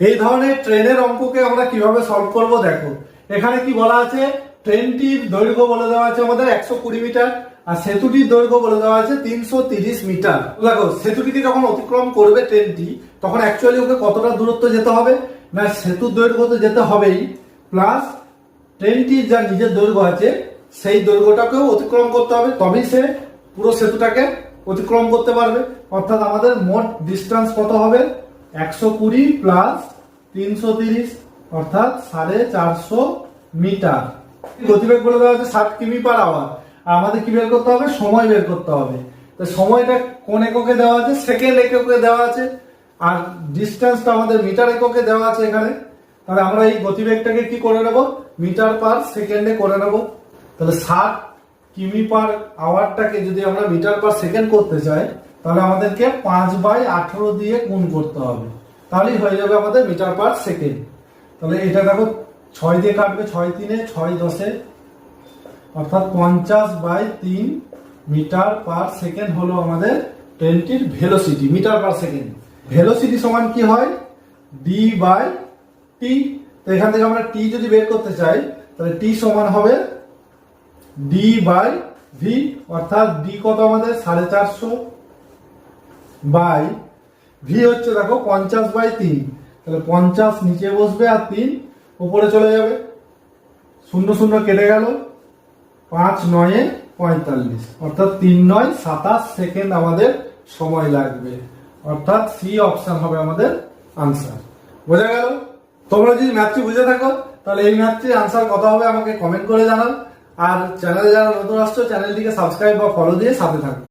এই ধরনের ট্রেনের অঙ্ককে আমরা কীভাবে সলভ করব দেখো। এখানে কি বলা আছে? ট্রেনটির দৈর্ঘ্য বলে দেওয়া আছে আমাদের একশো কুড়ি মিটার, আর সেতুটির দৈর্ঘ্য বলে দেওয়া আছে তিনশো তিরিশ মিটার। দেখো, সেতুটিকে যখন অতিক্রম করবে ট্রেনটি, তখন অ্যাকচুয়ালি ওকে কতটা দূরত্ব যেতে হবে? না, সেতুর দৈর্ঘ্য তো যেতে হবেই। প্লাস ট্রেনটির যা নিজের দৈর্ঘ্য আছে, সেই দৈর্ঘ্যটাকেও অতিক্রম করতে হবে, তবেই সে পুরো সেতুটাকে অতিক্রম করতে পারবে। অর্থাৎ আমাদের মোট ডিস্টেন্স কত হবে? একশো কুড়ি প্লাস তিনশো তিরিশ, অর্থাৎ সাড়ে চারশো মিটার। গতিবেগ বলে দেওয়া হচ্ছে ষাট কিমি পার আওয়ার। আর আমাদের কি বের করতে হবে? সময় বের করতে হবে। তো সময়টা কোন এককে দেওয়া আছে? সেকেন্ড এককে দেওয়া আছে। আর ডিস্টেন্সটা আমাদের মিটার এককে দেওয়া আছে এখানে। তাহলে আমরা এই গতিবেগটাকে কি করে নেব? মিটার পার সেকেন্ডে করে নেব। তাহলে ষাট কিমি পার আওয়ারটাকে যদি আমরা মিটার পার সেকেন্ড করতে চাই তাহলে আমাদেরকে পাঁচ বাই আঠারো দিয়ে গুণ করতে হবে। তাহলেই হয়ে যাবে আমাদের মিটার পার সেকেন্ড। তাহলে এটা দেখো, ছয় দিয়ে কাটবে, ছয় তিনে, ছয় দশে, অর্থাৎ পঞ্চাশ বাই তিন মিটার পার সেকেন্ড হলো আমাদের ট্রেনটির velocity, metre per second. Velocity সমান কি হয়? ডি বাই টি তো এখান থেকে আমরা টি যদি বের করতে চাই, তাহলে টি সমান হবে ডি বাই ভি অর্থাৎ ডি কত আমাদের? সাড়ে চারশো বাই ভি হচ্ছে দেখো পঞ্চাশ বাই তিন। তাহলে পঞ্চাশ নিচে বসবে আর তিন উপরে চলে যাবে। শূন্য শূন্য কেটে গেল। পাঁচ নয়ে পঁয়তাল্লিশ। অর্থাৎ তিন নয় সাতাশ সেকেন্ড আমাদের সময় লাগবে। অর্থাৎ সি অপশন হবে আমাদের আনসার বোঝা গেল? তোমরা যদি ম্যাথটি বুঝে থাকো, তাহলে এই ম্যাথটির আনসার কত হবে আমাকে কমেন্ট করে জানাও। আর চ্যানেলে যারা নতুন আসছো চ্যানেলটিকে সাবস্ক্রাইব বা ফলো দিয়ে সাথে থাকো।